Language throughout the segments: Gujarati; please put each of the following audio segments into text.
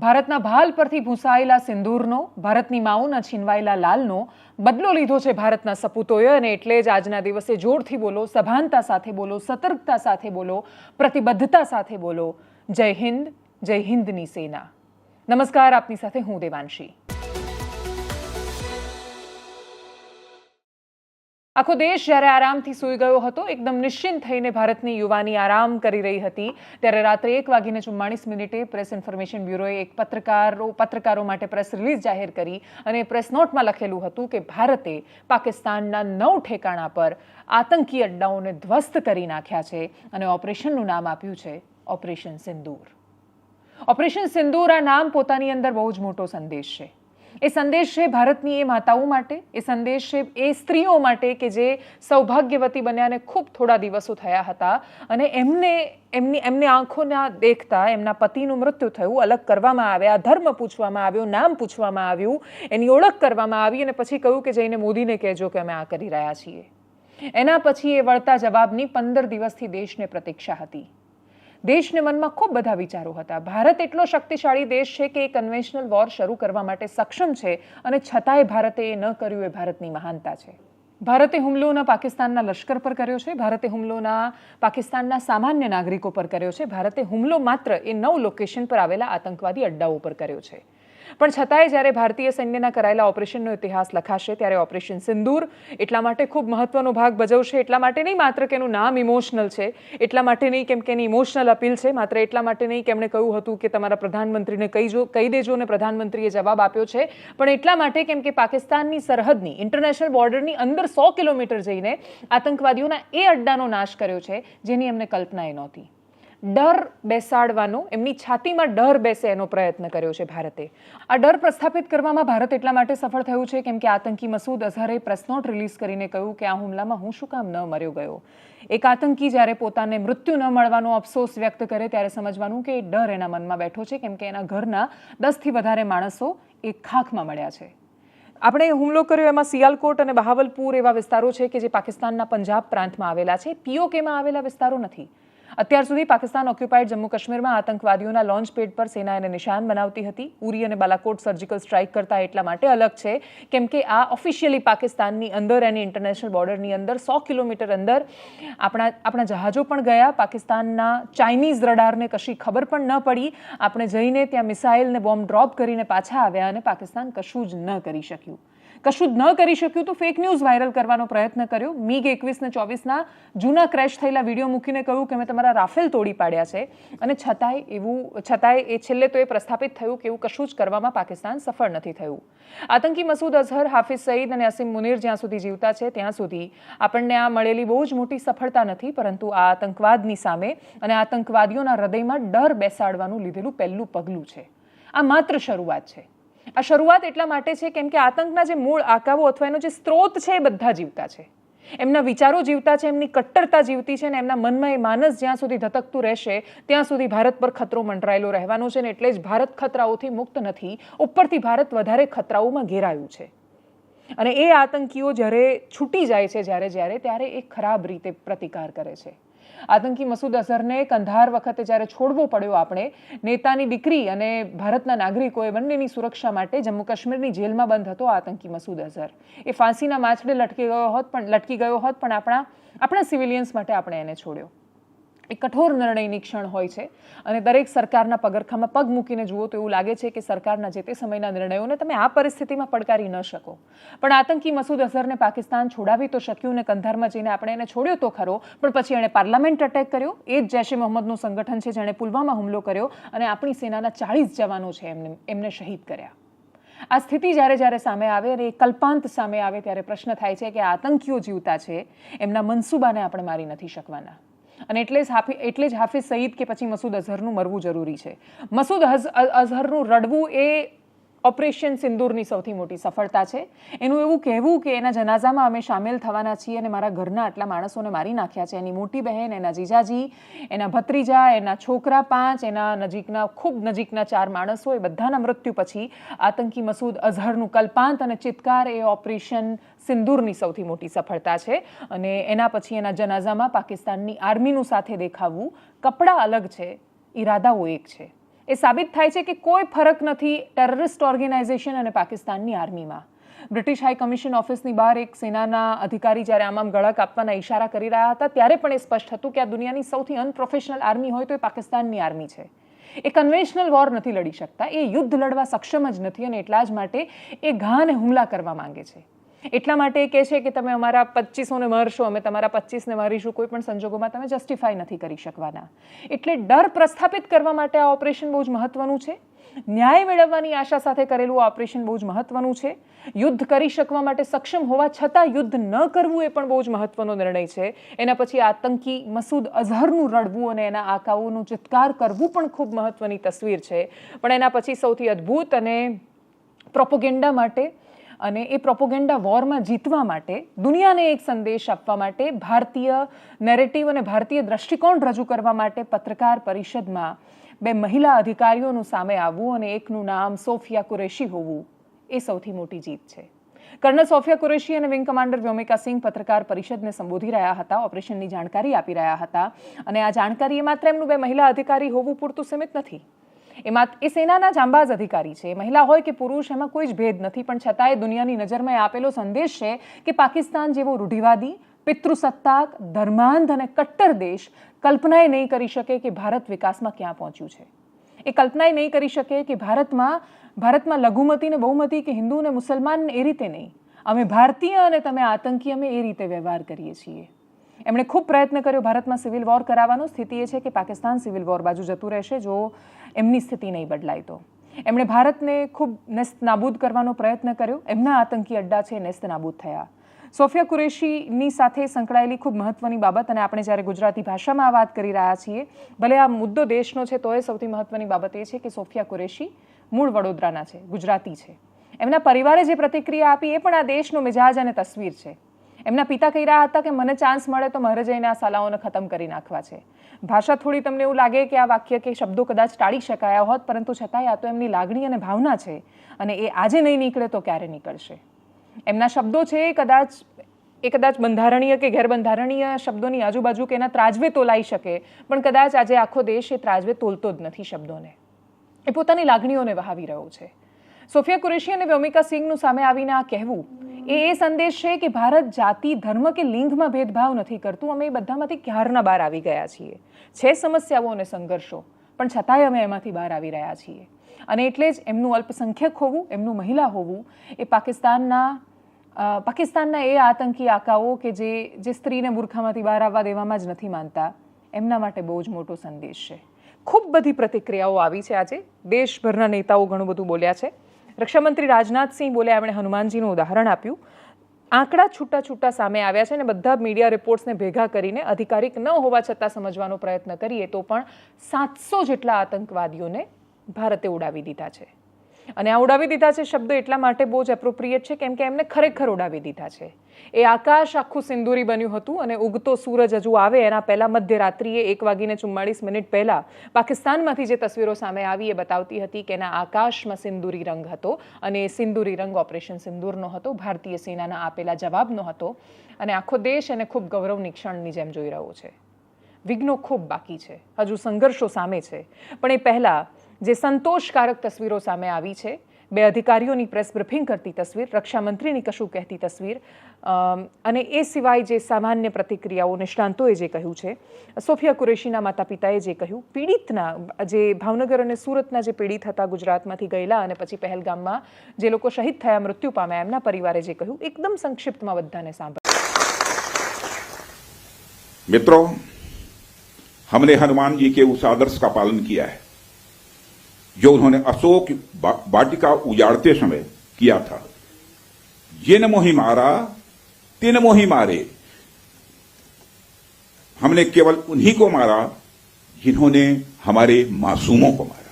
ભારતના ભાલ પરથી ભૂંસાયેલા સિંદૂરનો, ભારતની માઓના છીનવાયેલા લાલનો બદલો લીધો છે ભારતના સપૂતોએ અને એટલે જ આજના દિવસે જોરથી બોલો, સભાનતા સાથે બોલો, સતર્કતા સાથે બોલો, પ્રતિબદ્ધતા સાથે બોલો. જય હિન્દ, જય હિન્દની સેના. નમસ્કાર, આપની સાથે હું દેવાંશી. આખો દેશ જ્યારે આરામથી સૂઈ ગયો હતો, એકદમ નિશ્ચિંત થઈને ભારતની યુવાની આરામ કરી રહી હતી. ત્યારે રાત્રે એક વાગીને ચુમ્માળીસ મિનિટે પ્રેસ ઇન્ફોર્મેશન બ્યુરોએ એક પત્રકારો પત્રકારો માટે પ્રેસ રિલીઝ જાહેર કરી અને પ્રેસ નોટમાં લખેલું હતું કે ભારતે પાકિસ્તાનના નવ ઠેકાણા પર આતંકી અડ્ડાઓને ધ્વસ્ત કરી નાખ્યા છે અને ઓપરેશનનું નામ આપ્યું છે ઓપરેશન સિંદૂર. ઓપરેશન સિંદૂર આ નામ પોતાની અંદર બહુ જ મોટો સંદેશ છે. એ સંદેશ છે ભારતની એ માતાઓ માટે, એ સંદેશ છે એ સ્ત્રીઓ માટે કે જે સૌભાગ્યવતી બન્યા અને ખૂબ થોડા દિવસો થયા હતા. અને એમને, એમની એમની આંખોના દેખતા એમના પતિનું મૃત્યુ થયું, અલગ કરવામાં આવ્યા, ધર્મ પૂછવામાં આવ્યો, નામ પૂછવામાં આવ્યું, એની ઓળખ કરવામાં આવી અને પછી કહ્યું કે જઈને મોદીને કહેજો કે અમે આ કરી રહ્યા છીએ. એના પછી એ વળતા જવાબની પંદર દિવસથી દેશને પ્રતીક્ષા હતી. દેશને મનમાં ખૂબ બધા વિચારો હતા. ભારત એટલો શક્તિશાળી દેશ છે કે એ કન્વેન્શનલ વોર શરૂ કરવા માટે સક્ષમ છે અને છતાંય ભારતે એ ન કર્યું એ ભારતની મહાનતા છે. ભારતે હુમલોના પાકિસ્તાનના લશ્કર પર કર્યો છે, ભારતે હુમલોના પાકિસ્તાનના સામાન્ય નાગરિકો પર કર્યો છે, ભારતે હુમલો માત્ર એ નવ લોકેશન પર આવેલા આતંકવાદી અડ્ડાઓ પર કર્યો છે. પણ છતાંય જ્યારે ભારતીય સૈન્યના કરાયેલા ઓપરેશનનો ઇતિહાસ લખાશે, ત્યારે ઓપરેશન સિંદૂર એટલા માટે ખૂબ મહત્વનો ભાગ ભજવશે. એટલા માટે નહીં, માત્ર કે એનું નામ ઇમોશનલ છે, એટલા માટે નહીં, કેમ કે એની ઇમોશનલ અપીલ છે. માત્ર એટલા માટે નહીં કે એમણે કહ્યું હતું કે તમારા પ્રધાનમંત્રીને કહીજો કહી દેજો અને પ્રધાનમંત્રીએ જવાબ આપ્યો છે. પણ એટલા માટે કેમ કે પાકિસ્તાનની સરહદની ઇન્ટરનેશનલ બોર્ડરની અંદર સો કિલોમીટર જઈને આતંકવાદીઓના એ અડ્ડાનો નાશ કર્યો છે, જેની એમને કલ્પનાએ નહોતી. ડર બેસાડવાનો, એમની છાતીમાં ડર બેસે એનો પ્રયત્ન કર્યો છે ભારતે. આ ડર પ્રસ્થાપિત કરવામાં ભારત એટલા માટે સફળ થયું છે કેમ કે આતંકી મસૂદ અઝહરે પ્રેસ રિલીઝ કરીને કહ્યું કે આ હુમલામાં હું શું કામ ન મર્યો ગયો. એક આતંકી જ્યારે પોતાને મૃત્યુ ન મળવાનો અફસોસ વ્યક્ત કરે ત્યારે સમજવાનું કે ડર એના મનમાં બેઠો છે કેમ કે એના ઘરના દસથી વધારે માણસો એ ખાખમાં મળ્યા છે. આપણે હુમલો કર્યો એમાં સિયાલકોટ અને બહાવલપુર એવા વિસ્તારો છે કે જે પાકિસ્તાનના પંજાબ પ્રાંતમાં આવેલા છે. પીઓકેમાં આવેલા વિસ્તારો નથી. અત્યાર સુધી પાકિસ્તાન ઓક્યુપાઇડ જમ્મુ કાશ્મીરમાં આતંકવાદીઓના લોન્ચ પર સેના એને નિશાન બનાવતી હતી. ઉરી અને બાલાકોટ સર્જિકલ સ્ટ્રાઇક કરતા એટલા માટે અલગ છે. કેમ કે આ ઓફિશિયલી પાકિસ્તાનની અંદર એની ઇન્ટરનેશનલ બોર્ડરની અંદર સો કિલોમીટર અંદર આપણા આપણા જહાજો પણ ગયા. પાકિસ્તાનના ચાઇનીઝ રડારને કશી ખબર પણ ન પડી. આપણે જઈને ત્યાં મિસાઇલ ને બોમ્બ ડ્રોપ કરીને પાછા આવ્યા અને પાકિસ્તાન કશું જ ન કરી શક્યું. કશું જ ન કરી શક્યું તો ફેક ન્યૂઝ વાયરલ કરવાનો પ્રયત્ન કર્યો. મીગ એકવીસ ને ચોવીસના જૂના ક્રેશ થયેલા વીડિયો મૂકીને કહ્યું કે મેં તમારા રાફેલ તોડી પાડ્યા છે અને છતાંય એવું, છતાંય એ છેલ્લે તો એ પ્રસ્થાપિત થયું કે એવું કશું જ કરવામાં પાકિસ્તાન સફળ નથી થયું. આતંકી મસૂદ અઝહર, હાફિઝ સઈદ અને અસીમ મુનીર જ્યાં સુધી જીવતા છે, ત્યાં સુધી આપણને આ મળેલી બહુ જ મોટી સફળતા નથી, પરંતુ આ આતંકવાદની સામે અને આતંકવાદીઓના હૃદયમાં ડર બેસાડવાનું લીધેલું પહેલું પગલું છે. આ માત્ર શરૂઆત છે. આ શરૂઆત એટલા માટે છે કેમ કે આતંકના જે મૂળ આકાવો અથવા એનો જે સ્ત્રોત છે એ બધા જીવતા છે. એમના વિચારો જીવતા છે, એમની કટ્ટરતા જીવતી છે ને એમના મનમાં એ માનસ જ્યાં સુધી ધતકતું રહેશે, ત્યાં સુધી ભારત પર ખતરો મંડરાયેલો રહેવાનો છે ને એટલે જ ભારત ખતરાઓથી મુક્ત નથી, ઉપરથી ભારત વધારે ખતરાઓમાં ઘેરાયું છે. અને એ આતંકીઓ જ્યારે છૂટી જાય છે જ્યારે જ્યારે, ત્યારે એ ખરાબ રીતે પ્રતિકાર કરે છે. આતંકી મસૂદ અઝહરને કંધાર વખતે જ્યારે છોડવો પડ્યો આપણે, નેતાની દીકરી અને ભારતના નાગરિકોએ બંનેની સુરક્ષા માટે જમ્મુ કાશ્મીરની જેલમાં બંધ હતો આતંકી મસૂદ અઝહર. એ ફાંસીના માછડે લટકી ગયો હોત પણ, લટકી ગયો હોત પણ આપણા આપણા સિવિલિયન્સ માટે આપણે એને છોડ્યો. એ કઠોર નિર્ણયની ક્ષણ હોય છે. અને દરેક સરકારના પગરખામાં પગ મૂકીને જુઓ તો એવું લાગે છે કે સરકારના જે તે સમયના નિર્ણયોને તમે આ પરિસ્થિતિમાં પડકારી ન શકો. પણ આતંકી મસૂદ અઝહરને પાકિસ્તાન છોડાવી તો શક્યું ને કંધારમાં જઈને આપણે એને છોડ્યો તો ખરો. પણ પછી એણે પાર્લામેન્ટ અટેક કર્યો. એ જ જૈશ મોહમ્મદનું સંગઠન છે જેણે પુલવામા હુમલો કર્યો અને આપણી સેનાના ચાળીસ જવાનો છે એમને એમને શહીદ કર્યા. આ સ્થિતિ જ્યારે જ્યારે સામે આવે અને એ કલ્પાંત સામે આવે ત્યારે પ્રશ્ન થાય છે કે આતંકીઓ જીવતા છે. એમના મનસૂબાને આપણે મારી નથી શકવાના. અને એટલે જ હાફી એટલે જ હાફિઝ સઈદ કે પછી મસૂદ અઝહરનું મરવું જરૂરી છે. મસૂદ અઝહરનું રડવું એ ઓપરેશન સિંદૂરની સૌથી મોટી સફળતા છે. એનું એવું કહેવું કે એના જનાઝામાં અમે સામેલ થવાના છીએ અને મારા ઘરના આટલા માણસોને મારી નાખ્યા છે. એની મોટી બહેન, એના જીજાજી, એના ભત્રીજા, એના છોકરા પાંચ, એના નજીકના, ખૂબ નજીકના ચાર માણસો, એ બધાના મૃત્યુ પછી આતંકી મસૂદ અઝહરનું કલ્પાંત અને ચિત્કાર એ ઓપરેશન સિંદૂરની સૌથી મોટી સફળતા છે. અને એના પછી એના જનાઝામાં પાકિસ્તાનની આર્મીનું સાથે દેખાવું કપડાં અલગ છે, ઈરાદાઓ એક છે. એ સાબિત થાય છે કે કોઈ ફરક નથી ટેરરિસ્ટ ઓર્ગેનાઇઝેશન અને પાકિસ્તાનની આર્મીમાં. બ્રિટિશ હાઈ કમિશન ઓફિસની બહાર એક સેનાના અધિકારી જ્યારે આમ આમ ગળા કાપવાના ઇશારા કરી રહ્યા હતા, ત્યારે પણ એ સ્પષ્ટ હતું કે આ દુનિયાની સૌથી અનપ્રોફેશનલ આર્મી હોય તો એ પાકિસ્તાનની આર્મી છે. એ કન્વેન્શનલ વોર નથી લડી શકતા, એ યુદ્ધ લડવા સક્ષમ જ નથી અને એટલા જ માટે એ ઘાને હુમલા કરવા માંગે છે. એટલા માટે એ કહે છે કે તમે અમારા પચીસોને મારશો, અમે તમારા પચીસને મારીશું, કોઈ પણ સંજોગોમાં તમે જસ્ટિફાઈ નથી કરી શકવાના. એટલે ડર પ્રસ્થાપિત કરવા માટે આ ઓપરેશન બહુ જ મહત્વનું છે. ન્યાય મેળવવાની આશા સાથે કરેલું આ ઓપરેશન બહુ જ મહત્વનું છે. યુદ્ધ કરી શકવા માટે સક્ષમ હોવા છતાં યુદ્ધ ન કરવું એ પણ બહુ જ મહત્વનો નિર્ણય છે. એના પછી આતંકી મસૂદ અઝહરનું રડવું અને એના આકાઓનું ચિત્કાર કરવું પણ ખૂબ મહત્વની તસવીર છે. પણ એના પછી સૌથી અદ્ભુત અને પ્રોપોગેન્ડા માટે અને એ પ્રોપોગેન્ડા વોરમાં જીતવા માટે, દુનિયાને એક સંદેશ આપવા માટે, ભારતીય નેરેટિવ અને ભારતીય દ્રષ્ટિકોણ રજૂ કરવા માટે પત્રકાર પરિષદમાં બે મહિલા અધિકારીઓનું સામે આવવું અને એકનું નામ સોફિયા કુરેશી હોવું, એ સૌથી મોટી જીત છે. કર્નલ સોફિયા કુરેશી અને વિંગ કમાન્ડર વ્યોમિકા સિંહ પત્રકાર પરિષદને સંબોધી રહ્યા હતા, ઓપરેશનની જાણકારી આપી રહ્યા હતા અને આ જાણકારી એ માત્ર એમનું બે મહિલા અધિકારી હોવું પૂરતું સીમિત નથી. એમાં એ સેનાના જાંબાઝ અધિકારી છે. મહિલા હોય કે પુરુષ, એમાં કોઈ જ ભેદ નથી. પણ છતાંય દુનિયાની નજરમાં આપેલો સંદેશ છે કે પાકિસ્તાન જેવો રૂઢિવાદી, પિતૃસત્તાક, ધર્માંધ અને કટ્ટર દેશ કલ્પનાએ નહીં કરી શકે કે ભારત વિકાસમાં ક્યાં પહોંચ્યું છે. એ કલ્પનાએ નહીં કરી શકે કે ભારતમાં ભારતમાં લઘુમતી ને બહુમતી કે હિન્દુ ને મુસલમાન એ રીતે નહીં. અમે ભારતીય અને તમે આતંકી અમે એ રીતે વ્યવહાર કરીએ છીએ. એમણે ખૂબ પ્રયત્ન કર્યો ભારતમાં સિવિલ વોર કરાવવાનો. સ્થિતિ એ છે કે પાકિસ્તાન સિવિલ વોર બાજુ જતું રહેશે જો એમની સ્થિતિ નહીં બદલાય તો. એમણે ભારતને ખૂબ નેસ્ત નાબૂદ કરવાનો પ્રયત્ન કર્યો. એમના આતંકી અડ્ડા છે નેસ્ત નાબૂદ થયા. સોફિયા કુરેશીની સાથે સંકળાયેલી ખૂબ મહત્વની બાબત અને આપણે જ્યારે ગુજરાતી ભાષામાં વાત કરી રહ્યા છીએ, ભલે આ મુદ્દો દેશનો છે, તો એ સૌથી મહત્વની બાબત એ છે કે સોફિયા કુરેશી મૂળ વડોદરાના છે, ગુજરાતી છે. એમના પરિવારે જે પ્રતિક્રિયા આપી એ પણ આ દેશનો મિજાજ અને તસવીર છે. એમના પિતા કહી રહ્યા હતા કે મને ચાન્સ મળે તો મારે જઈને આ સાલાઓને ખતમ કરી નાખવા છે. ભાષા થોડી તમને એવું લાગે કે આ વાક્ય કે શબ્દો કદાચ ટાળી શકાયા હોત, પરંતુ છતાંય આ તો એમની લાગણી અને ભાવના છે અને એ આજે નહીં નીકળે તો ક્યારે નીકળશે? એમના શબ્દો છે એ કદાચ એ કદાચ બંધારણીય કે ગેરબંધારણીય શબ્દોની આજુબાજુ કે એના ત્રાજવે તોલાઈ શકે, પણ કદાચ આજે આખો દેશ એ ત્રાજવે તોલતો જ નથી શબ્દોને. એ પોતાની લાગણીઓને વહાવી રહ્યો છે. સોફિયા કુરેશી અને વ્યોમિકા સિંહનું સામે આવીને આ કહેવું. એ એ સંદેશ છે કે ભારત જાતિ, ધર્મ કે લિંગમાં ભેદભાવ નથી કરતું. અમે એ બધામાંથી ક્યારના બહાર આવી ગયા છીએ? છે સમસ્યાઓ અને સંઘર્ષો, પણ છતાંય અમે એમાંથી બહાર આવી રહ્યા છીએ. અને એટલે જ એમનું અલ્પસંખ્યક હોવું, એમનું મહિલા હોવું, એ પાકિસ્તાનના પાકિસ્તાનના એ આતંકી આકાઓ કે જે જે સ્ત્રીને મૂર્ખામાંથી બહાર આવવા દેવામાં જ નથી માનતા, એમના માટે બહુ જ મોટો સંદેશ છે. ખૂબ બધી પ્રતિક્રિયાઓ આવી છે આજે. દેશભરના નેતાઓ ઘણું બધું બોલ્યા છે. રક્ષામંત્રી રાજનાથસિંહ બોલ્યા એમણે હનુમાનજીનું ઉદાહરણ આપ્યું. આંકડા છૂટા છૂટા સામે આવ્યા છે અને બધા મીડિયા રિપોર્ટ્સને ભેગા કરીને અધિકારિક ન હોવા છતાં સમજવાનો પ્રયત્ન કરીએ તો પણ સાતસો જેટલા આતંકવાદીઓને ભારતે ઉડાવી દીધા છે. અને આ ઉડાવી દીધા છે શબ્દો એટલા માટે બહુ જ એપ્રોપ્રિએટ છે કેમ કે એમને ખરેખર ઉડાવી દીધા છે. એ આકાશ આખું સિંદૂરી બન્યું હતું અને ઉગતો સૂરજ હજુ આવે એના પહેલાં મધ્યરાત્રિએ એક વાગીને ચુમ્માળીસ મિનિટ પહેલાં પાકિસ્તાનમાંથી જે તસવીરો સામે આવી એ બતાવતી હતી કે એના આકાશમાં સિંદૂરી રંગ હતો અને એ સિંદૂરી રંગ ઓપરેશન સિંદૂરનો હતો, ભારતીય સેનાના આપેલા જવાબનો હતો અને આખો દેશ એને ખૂબ ગૌરવની ક્ષણની જેમ જોઈ રહ્યો છે. વિઘ્નો ખૂબ બાકી છે. હજુ સંઘર્ષો સામે છે. પણ એ પહેલાં જે સંતોષકારક તસવીરો સામે આવી છે બે અધિકારીઓની પ્રેસ બ્રિફિંગ કરતી તસવીર રક્ષામંત્રીની કશું કહેતી તસવીર અને એ સિવાય જે સામાન્ય પ્રતિક્રિયાઓ નિષ્ણાંતોએ જે કહ્યું છે સોફિયા કુરેશીના માતા પિતાએ જે કહ્યું પીડિતના જે ભાવનગર અને સુરતના જે પીડિત હતા ગુજરાતમાંથી ગયેલા અને પછી પહેલગામમાં જે લોકો શહીદ થયા મૃત્યુ પામ્યા એમના પરિવારે જે કહ્યું એકદમ સંક્ષિપ્તમાં બધાને સાંભળ मित्रों हमने हनुमान जी के उस आदर्श का पालन किया है जो उन्होंने अशोक वाटिका उजाड़ते समय किया था। जिन मोहि मारा तिन मारे। हमने केवल उन्हीं को मारा जिन्होंने हमारे मासूमों को मारा।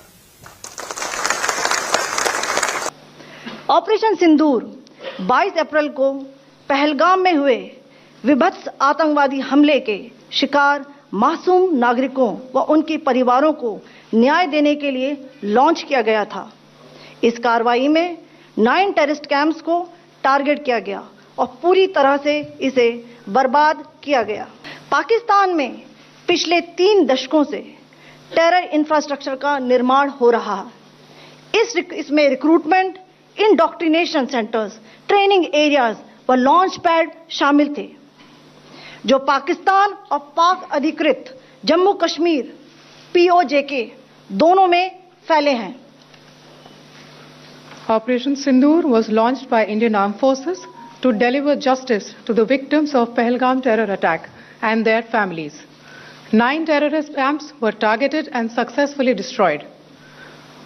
ऑपरेशन सिंदूर 22 अप्रैल को पहलगाम में हुए विभत्स आतंकवादी हमले के शिकार मासूम नागरिकों व उनके परिवारों को न्याय देने के लिए लॉन्च किया गया था। इस कार्रवाई में नाइन टेररिस्ट कैंप्स को टारगेट किया गया और पूरी तरह से इसे बर्बाद किया गया। पाकिस्तान में पिछले तीन दशकों से टेरर इंफ्रास्ट्रक्चर का निर्माण हो रहा है। इस इसमें recruitment indoctrination centres training areas व लॉन्च पैड शामिल थे, जो पाकिस्तान और पाक अधिकृत जम्मू कश्मीर पीओजेके दोनों में फैले हैं Operation Sindoor was launched by Indian Armed Forces to deliver justice to the victims of Pahalgam terror attack and their families. Nine terrorist camps were targeted and successfully destroyed.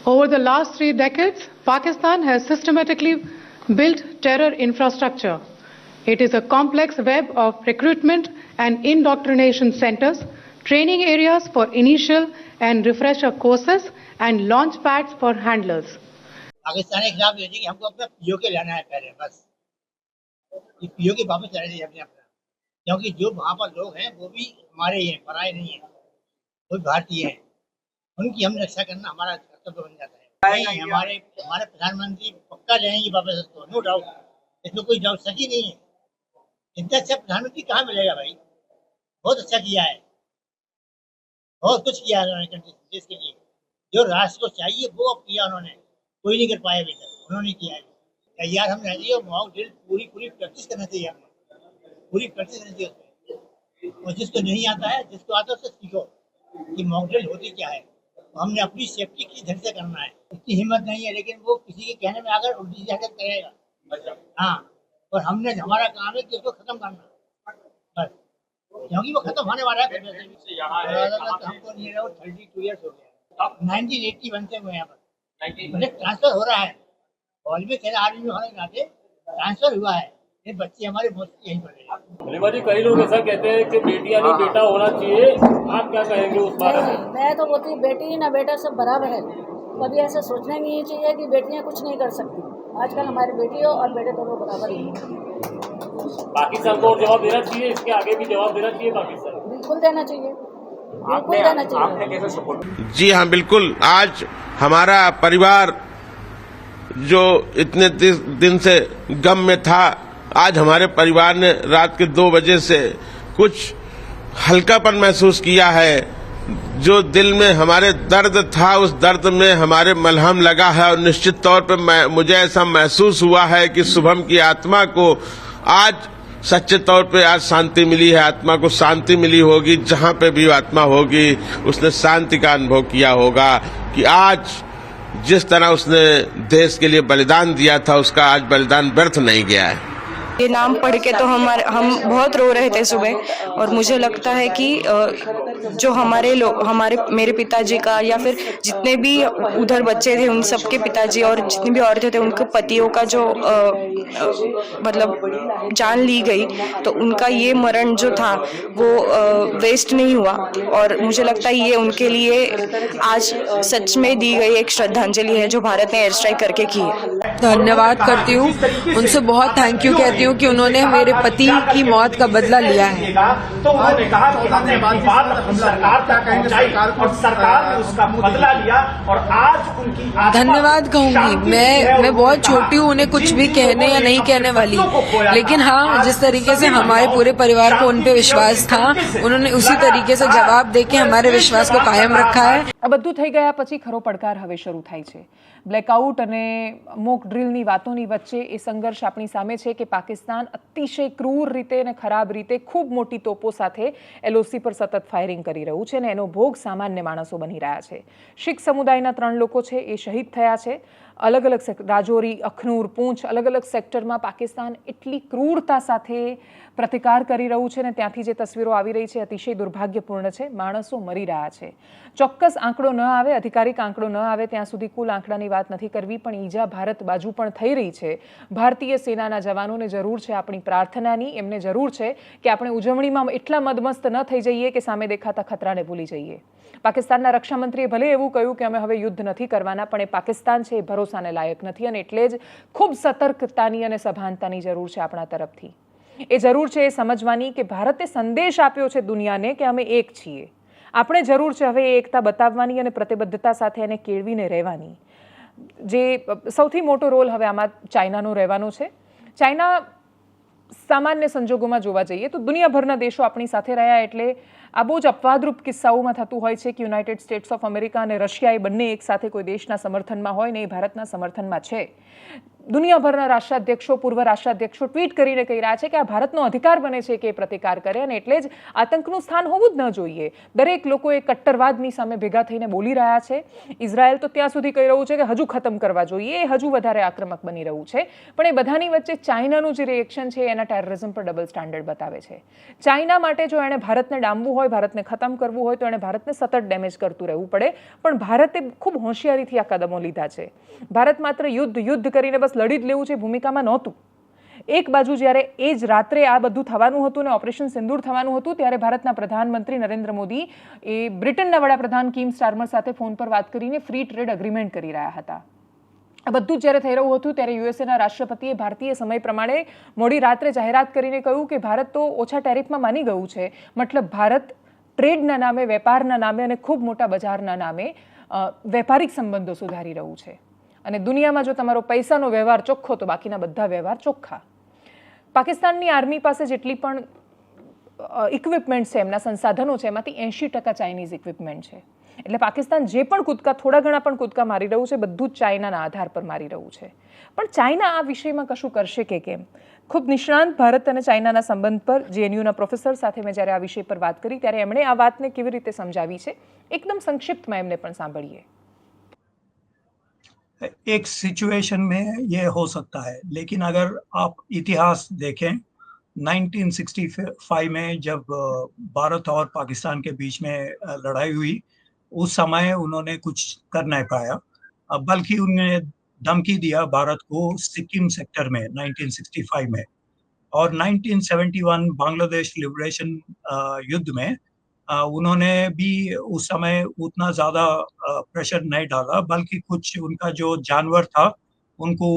Over the last three decades, Pakistan has systematically built terror infrastructure. It is a complex web of recruitment and indoctrination centers, training areas for initial and refresher courses, and launch pads for handlers. Pakistan के ये कि हमको अपना पीओ के लाना है पहले बस। पीओ के वापस लाना चाहिए अपने अपना क्योंकि जो वहाँ पर लोग हैं वो भी हमारे ही हैं पराए नहीं हैं। वो भारतीय हैं। उनकी हम रक्षा करना हमारा कर्तव्य बन जाता है। नहीं, हमारे हमारे प्रधानमंत्री पक्का लेंगे वापस उसको नो डाउट इसमें कोई डाउट सच नहीं है। इतना अच्छा प्रधानमंत्री कहाँ मिलेगा भाई? बहुत अच्छा किया है। बहुत कुछ किया है उन्होंने कंट्री देश के लिए। जो राष्ट्र को चाहिए वो अब किया उन्होंने। कोई नहीं कर पाया अभी तक उन्होंने किया है। तैयार हम रहते और मॉक ड्रिल पूरी पूरी प्रैक्टिस करना चाहिए हमें। पूरी प्रैक्टिस करनी चाहिए उसमें और जिसको नहीं आता है जिसको आता है उससे सीखो कि मॉक ड्रिल होती क्या है। हमने अपनी सेफ्टी की ढंग से करना है। इतनी हिम्मत नहीं है लेकिन वो किसी के कहने में आकर उल्टी हरकत करेगा। हाँ और हमने हमारा काम है कि उसको खत्म करना। बस। क्योंकि वो खत्म होने वाला है। हमको नहीं रहा थर्टी टू ईयर्स हो गया। नाइनटीन एट्टी वन से हुए यहाँ पर। ट्रांसफ़र हो रहा है। में खेला आर्मी में होने के नाते ट्रांसफ़र हुआ है। ये बच्चे हमारे मोस्टली यहीं पढ़े हैं। कई लोग ऐसा कहते हैं कि बेटियाँ नहीं बेटा होना चाहिए। आप क्या कहेंगे उस बारे में? मैं तो बोलती हूँ बेटी ना बेटा सब बराबर है। कभी ऐसा सोचना नहीं चाहिए कि बेटियाँ कुछ नहीं कर सकती। आजकल हमारी बेटी हो और बेटे दोनों बराबर ही हैं। पाकिस्तान को और जवाब देना चाहिए इसके आगे भी जवाब देना चाहिए पाकिस्तान बिल्कुल देना चाहिए। बिल्कुल देना चाहिए। जी हाँ बिल्कुल। आज हमारा परिवार जो इतने दिन से गम में था आज हमारे परिवार ने रात के दो बजे से कुछ हल्कापन महसूस किया है। जो दिल में हमारे दर्द था उस दर्द में हमारे मलहम लगा है और निश्चित तौर पर मुझे ऐसा महसूस हुआ है कि शुभम की आत्मा को आज सच्चे तौर पे आज शांति मिली है, आत्मा को शांति मिली होगी, जहाँ पे भी आत्मा होगी, उसने शांति का अनुभव किया होगा कि आज जिस तरह उसने देश के लिए बलिदान दिया था, उसका आज बलिदान व्यर्थ नहीं गया है। ये नाम पढ़ के तो हमारे हम बहुत रो रहे थे सुबह, और मुझे लगता है कि जो हमारे लोग हमारे मेरे पिताजी का या फिर जितने भी उधर बच्चे थे, उन सबके पिताजी और जितनी भी औरतें थे, उनके पतियों का जो मतलब जान ली गई तो उनका ये मरण जो था, वो वेस्ट नहीं हुआ। और मुझे लगता है ये उनके लिए आज सच में दी गई एक श्रद्धांजलि है, जो भारत ने एयर स्ट्राइक करके की है। धन्यवाद करती हूँ। उनसे बहुत थैंक यू कहती हूँ। कि उन्होंने मेरे पति की मौत का बदला लिया है तो उन्होंने कहा कि हमने अपनी बात अपनी सरकार तक पहुंचाई और सरकार ने उसका बदला लिया और आज उनकी आत्मा धन्यवाद कहूंगी शांति मैं है, मैं बहुत उनका छोटी हूँ उन्हें कुछ भी कहने या नहीं कहने वाली लेकिन हाँ जिस तरीके से हमारे पूरे परिवार को उन पे विश्वास था उन्होंने उसी तरीके से जवाब दे के हमारे विश्वास को कायम रखा है આ બધું થઈ ગયા પછી ખરો પડકાર હવે શરૂ થાય છે બ્લેકઆઉટ અને મોક ડ્રિલની વાતોની વચ્ચે એ સંઘર્ષ આપણી સામે છે કે પાકિસ્તાન અતિશય ક્રૂર રીતે અને ખરાબ રીતે ખૂબ મોટી તોપો સાથે એલઓસી પર સતત ફાયરિંગ કરી રહ્યું છે અને એનો ભોગ સામાન્ય માણસો બની રહ્યા છે. શીખ સમુદાયના ત્રણ લોકો છે એ શહીદ થયા છે. અલગ અલગ રાજૌરી, અખનૂર, પૂંછ, અલગ અલગ સેક્ટરમાં પાકિસ્તાન એટલી ક્રૂરતા સાથે પ્રતિકાર કરી રહ્યું છે ને ત્યાંથી જે તસવીરો આવી રહી છે અતિશય દુર્ભાગ્યપૂર્ણ છે. માણસો મરી રહ્યા છે. ચોક્કસ આંકડો ન આવે, અધિકારિક આંકડો ન આવે, ત્યાં સુધી કુલ આંકડાની વાત નથી કરવી, પણ ઈજા ભારત બાજુ પણ થઈ રહી છે. ભારતીય સેનાના જવાનોને જરૂર છે આપણી પ્રાર્થનાની, એમને જરૂર છે કે આપણે ઉજવણીમાં એટલા મદમસ્ત ન થઈ જઈએ કે સામે દેખાતા ખતરાને ભૂલી જઈએ. પાકિસ્તાનના રક્ષામંત્રીએ ભલે એવું કહ્યું કે અમે હવે યુદ્ધ નથી કરવાના, પણ એ પાકિસ્તાન છે, એ ભરોસાને લાયક નથી અને એટલે જ ખૂબ સતર્કતાની અને સભાનતાની જરૂર છે આપણા તરફથી. એ જરૂર છે એ સમજવાની કે ભારતે સંદેશ આપ્યો છે દુનિયાને કે અમે એક છીએ. આપણે જરૂર છે હવે એ એકતા બતાવવાની અને પ્રતિબદ્ધતા સાથે એને કેળવીને રહેવાની. જે સૌથી મોટો રોલ હવે આમાં ચાઇનાનો રહેવાનો છે. ચાઇના સામાન્ય સંજોગોમાં જોવા જઈએ તો દુનિયાભરના દેશો આપણી સાથે રહ્યા એટલે આ બહુ જ અપવાદરૂપ કિસ્સાઓમાં થતું હોય છે કે યુનાઇટેડ સ્ટેટ્સ ઓફ અમેરિકા અને રશિયા એ બંને એક સાથે કોઈ દેશના સમર્થનમાં હોય ને એ ભારતના સમર્થનમાં છે. દુનિયાભરના રાષ્ટ્રાધ્યક્ષો, પૂર્વ રાષ્ટ્રાધ્યક્ષો ટ્વીટ કરીને કહી રહ્યા છે કે આ ભારતનો અધિકાર બને છે કે પ્રતિકાર કરે અને એટલે જ આતંકનું સ્થાન હોવું જ ન જોઈએ. દરેક લોકો એ કટ્ટરવાદની સામે ભેગા થઈને બોલી રહ્યા છે. ઇઝરાયલ તો ત્યાં સુધી કહી રહ્યું છે કે હજુ ખતમ કરવા જોઈએ. એ હજુ વધારે આક્રમક બની રહ્યું છે. પણ એ બધાની વચ્ચે ચાઇનાનું જે રિએક્શન છે, એના ટેરરિઝમ પર ડબલ સ્ટાન્ડર્ડ બતાવે છે. ચાઇના માટે જો એણે ભારતને ડામવું હોય, ભારતને ખતમ કરવું હોય, તો એણે ભારતને સતત ડેમેજ કરતું રહેવું પડે. પણ ભારતે ખૂબ હોશિયારીથી આ કદમો લીધા છે. ભારત માત્ર યુદ્ધ યુદ્ધ કરીને બસ લડી જ લેવું છે, ભૂમિકામાં નહોતું. એક બાજુ જ્યારે એ જ રાત્રે આ બધું થવાનું હતું ને ઓપરેશન સિંદૂર થવાનું હતું, ત્યારે ભારતના પ્રધાનમંત્રી નરેન્દ્ર મોદી એ બ્રિટનના વડાપ્રધાન કિમ સ્ટાર્મર સાથે ફોન પર વાત કરીને ફ્રી ટ્રેડ અગ્રીમેન્ટ કરી રહ્યા હતા. આ બધું જ્યારે થઈ રહ્યું હતું ત્યારે યુએસએના રાષ્ટ્રપતિએ ભારતીય સમય પ્રમાણે મોડી રાત્રે જાહેરાત કરીને કહ્યું કે ભારત તો ઓછા ટેરિફમાં માની ગયું છે. મતલબ ભારત ટ્રેડના નામે, વેપારના નામે અને ખૂબ મોટા બજારના નામે વેપારિક સંબંધો સુધારી રહ્યું છે. અને દુનિયામાં જો તમારો પૈસાનો વ્યવહાર ચોખ્ખો તો બાકીના બધા વ્યવહાર ચોખ્ખા. પાકિસ્તાનની આર્મી પાસે જેટલી પણ ઇક્વિપમેન્ટ છે, એમના સંસાધનો છે, એમાંથી એંશી ટકા ચાઇનીઝ ઇક્વિપમેન્ટ છે. એટલે પાકિસ્તાન જે પણ કૂદકા થોડા ઘણા પણ કૂદકા મારી રહ્યું છે બધું જ ચાઇનાના આધાર પર મારી રહ્યું છે પણ ચાઇના આ વિષયમાં કશું કરશે કે કેમ ખૂબ નિષ્ણાંત ભારત અને ચાઇનાના સંબંધ પર જેએનયુના પ્રોફેસર સાથે મેં જ્યારે આ વિષય પર વાત કરી ત્યારે એમણે આ વાતને કેવી રીતે સમજાવી છે એકદમ સંક્ષિપ્તમાં એમને પણ સાંભળીએ एक सिचुएशन में ये हो सकता है लेकिन अगर आप इतिहास देखें 1965 में जब भारत और पाकिस्तान के बीच में लड़ाई हुई उस समय उन्होंने कुछ कर नहीं पाया। बल्कि उन्होंने धमकी दिया भारत को सिक्किम सेक्टर में 1965 में। और 1971 बांग्लादेश लिबरेशन युद्ध में उन्होंने भी उस समय उतना ज़्यादा प्रेशर नहीं डाला बल्कि कुछ उनका जो जानवर था उनको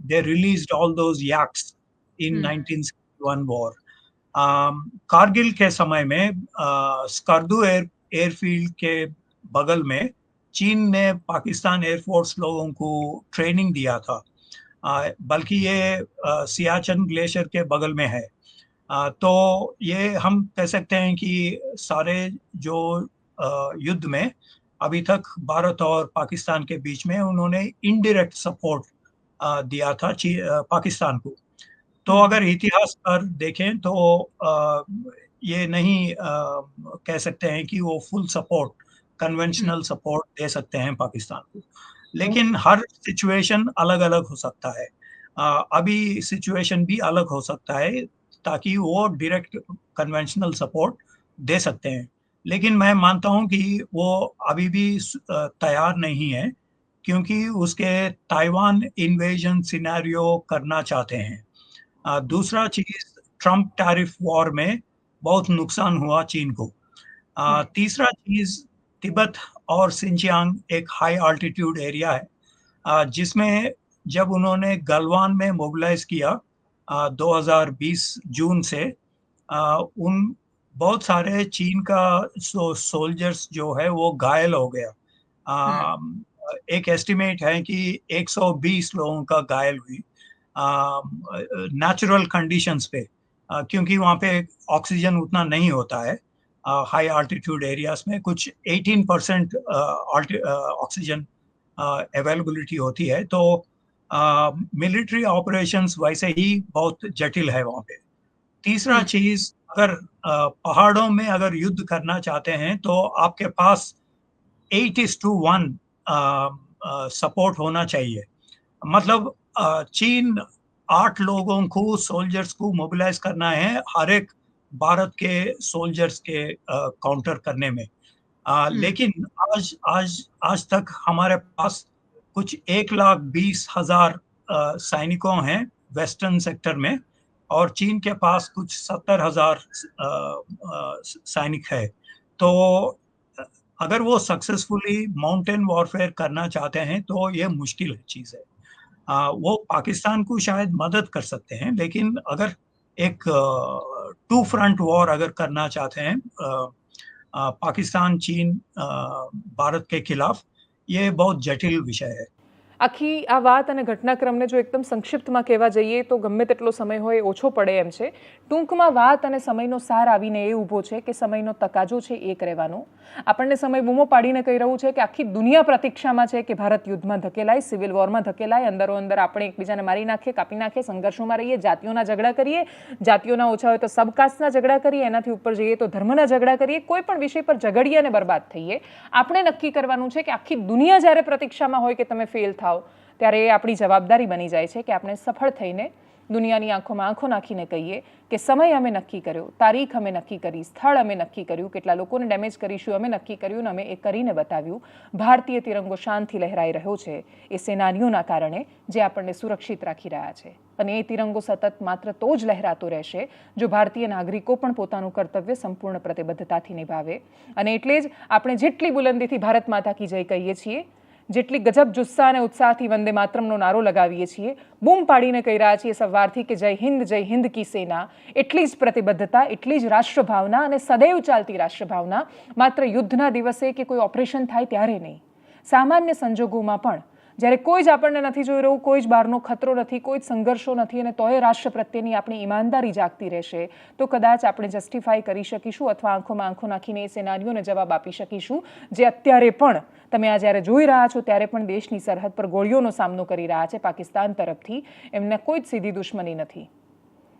they release all those yaks in 1961 war Kargil के समय में स्कर्दू एयर, एयरफील्ड के बगल में चीन ने पाकिस्तान एयरफोर्स लोगों को ट्रेनिंग दिया था। बल्कि ये सियाचन ग्लेशियर के बगल में है। तो ये हम कह सकते हैं कि सारे जो युद्ध में अभी तक भारत और पाकिस्तान के बीच में उन्होंने इनडायरेक्ट सपोर्ट दिया था पाकिस्तान को। तो अगर इतिहास पर देखें तो आ, ये नहीं आ, कह सकते हैं कि वो फुल सपोर्ट कन्वेंशनल सपोर्ट दे सकते हैं पाकिस्तान को। लेकिन हर सिचुएशन अलग अलग हो सकता है। आ, अभी सिचुएशन भी अलग हो सकता है ताकि वो डायरेक्ट कन्वेंशनल सपोर्ट दे सकते हैं। लेकिन मैं मानता हूँ कि वो अभी भी तैयार नहीं है क्योंकि उसके ताइवान इन्वेजन सिनेरियो करना चाहते हैं। दूसरा चीज़ ट्रंप टैरिफ वॉर में बहुत नुकसान हुआ चीन को। तीसरा चीज़ तिब्बत और सिंचियांग एक हाई आल्टीट्यूड एरिया है। जिसमें जब उन्होंने गलवान में मोबिलाइज किया 2020 जून से उन बहुत सारे चीन का सो, सोल्जर्स जो है वो घायल हो गया। एक एस्टिमेट है कि 120 लोगों का घायल हुई। नेचुरल कंडीशंस पे आ, क्योंकि वहाँ पे ऑक्सीजन उतना नहीं होता है हाई आल्टीट्यूड एरियाज़ में कुछ 18 परसेंट ऑक्सीजन अवेलेबिलिटी होती है तो मिलिट्री ऑपरेशंस वैसे ही बहुत जटिल है वहाँ पे। तीसरा चीज़ अगर पहाड़ों में अगर युद्ध करना चाहते हैं तो आपके पास eight is to one support होना चाहिए। मतलब चीन आठ लोगों को सोल्जर्स को मोबिलाइज करना है हर एक भारत के सोल्जर्स के काउंटर करने में। आ, लेकिन आज आज आज तक हमारे पास कुछ एक लाख बीस हज़ार सैनिकों हैं वेस्टर्न सेक्टर में और चीन के पास कुछ सत्तर हज़ार सैनिक है। तो अगर वो सक्सेसफुली माउंटेन वॉरफेयर करना चाहते हैं तो ये मुश्किल चीज़ है। आ, वो पाकिस्तान को शायद मदद कर सकते हैं लेकिन अगर एक टू फ्रंट वॉर अगर करना चाहते हैं आ, आ, पाकिस्तान चीन भारत के खिलाफ ये बहुत जटिल विषय है। આખી આ વાત અને ઘટનાક્રમને જો એકદમ સંક્ષિપ્તમાં કહેવા જઈએ તો ગમે તેટલો સમય હોય ઓછો પડે એમ છે. ટૂંકમાં વાત અને સમયનો સાર આવીને એ ઊભો છે કે સમયનો તકાજો છે એક રહેવાનો. આપણને સમય બૂમો પાડીને કહી રહ્યું છે કે આખી દુનિયા પ્રતીક્ષામાં છે કે ભારત યુદ્ધમાં ધકેલાય સિવિલ વોરમાં ધકેલાય, અંદરો અંદર આપણે એકબીજાને મારી નાખીએ, કાપી નાખીએ, સંઘર્ષોમાં રહીએ, જાતિઓના ઝઘડા કરીએ. જાતિઓના ઓછા હોય તો સબકાસ્ટના ઝઘડા કરીએ, એનાથી ઉપર જઈએ તો ધર્મના ઝઘડા કરીએ. કોઈ પણ વિષય પર ઝઘડીએ અને બરબાદ થઈએ. આપણે નક્કી કરવાનું છે કે આખી દુનિયા જ્યારે પ્રતીક્ષામાં હોય કે તમે ફેલ થાવ ત્યારે એ આપણી જવાબદારી બની જાય છે કે આપણે સફળ થઈને દુનિયાની આંખોમાં આંખો નાખીને કહીએ કે સમય અમે નક્કી કર્યો, તારીખ અમે નક્કી કરી, સ્થળ અમે નક્કી કર્યું, કેટલા લોકોને ડેમેજ કરીશું અમે નક્કી કર્યું અને અમે એ કરીને બતાવ્યું. ભારતીય તિરંગો શાંતિ લહેરાઈ રહ્યો છે, એ સેનાનીઓના કારણે જે આપણને સુરક્ષિત રાખી રહ્યા છે. અને એ તિરંગો સતત માત્ર તો જ લહેરાતો રહેશે જો ભારતીય નાગરિકો પણ પોતાનું કર્તવ્ય સંપૂર્ણ પ્રતિબદ્ધતાથી નિભાવે. અને એટલે જ આપણે જેટલી બુલંદીથી ભારત માતા કી જય કહીએ છીએ જેટલી ગજબ, જુસ્સા અને ઉત્સાહથી વંદે માતરમનો નારો લગાવીએ છીએ, બૂમ પાડીને કહી રહ્યા છીએ સવારથી કે જય હિન્દ જય હિન્દ કી સેના. એટલી જ પ્રતિબદ્ધતા, એટલી જ રાષ્ટ્રભાવના અને સદૈવ ચાલતી રાષ્ટ્રભાવના. માત્ર યુદ્ધના દિવસે કે કોઈ ઓપરેશન થાય ત્યારે નહીં. સામાન્ય સંજોગોમાં પણ જ્યારે કોઈ જ આપણને નથી જોઈ રહ્યું, કોઈ જ બહારનો ખતરો નથી, કોઈ જ સંઘર્ષો નથી અને તોય રાષ્ટ્ર પ્રત્યેની આપણી ઈમાનદારી જાગતી રહેશે, તો કદાચ આપણે જસ્ટિફાઈ કરી શકીશું અથવા આંખોમાં આંખો નાખીને એ સેનાનીઓને જવાબ આપી શકીશું, જે અત્યારે પણ તમે આ જ્યારે જોઈ રહ્યા છો, ત્યારે પણ દેશની સરહદ પર ગોળીઓનો સામનો કરી રહ્યા છે પાકિસ્તાન તરફથી. એમને કોઈ જ સીધી દુશ્મની નથી.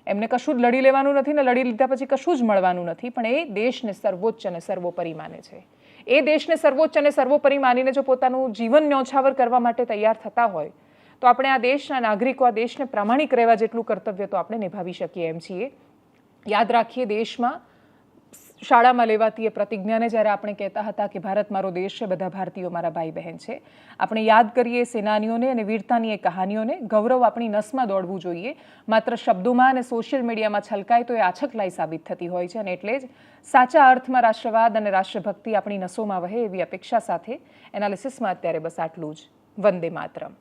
એમને કશું જ લડી લેવાનું નથી ને લડી લીધા પછી કશું જ મળવાનું નથી, પણ એ દેશને સર્વોચ્ચ અને સર્વોપરી માને છે. એ દેશને સર્વોચ્ચ અને સર્વોપરી માનીને જો પોતાનું જીવન ન્યોછાવર કરવા માટે તૈયાર થતા હોય, તો આપણે આ દેશના નાગરિકો, આ દેશને પ્રામાણિક રહેવા જેટલું કર્તવ્ય તો આપણે નિભાવી શકીએ એમ છીએ. યાદ રાખીએ દેશમાં શાળામાં લેવાતી એ પ્રતિજ્ઞાને જ્યારે આપણે કહેતા હતા કે ભારત મારો દેશ છે, બધા ભારતીયો મારા ભાઈ બહેન છે, આપણે યાદ કરીએ સેનાનીઓને અને વીરતાની એ કહાનીઓને, ગૌરવ આપણી નસમાં દોડવું જોઈએ. માત્ર શબ્દોમાં અને સોશિયલ મીડિયામાં છલકાય તો એ આછકલાઈ સાબિત થતી હોય છે અને એટલે જ સાચા અર્થમાં રાષ્ટ્રવાદ અને રાષ્ટ્રભક્તિ આપણી નસોમાં વહે એવી અપેક્ષા સાથે એનાલિસિસમાં અત્યારે બસ આટલું જ. વંદે માતરમ.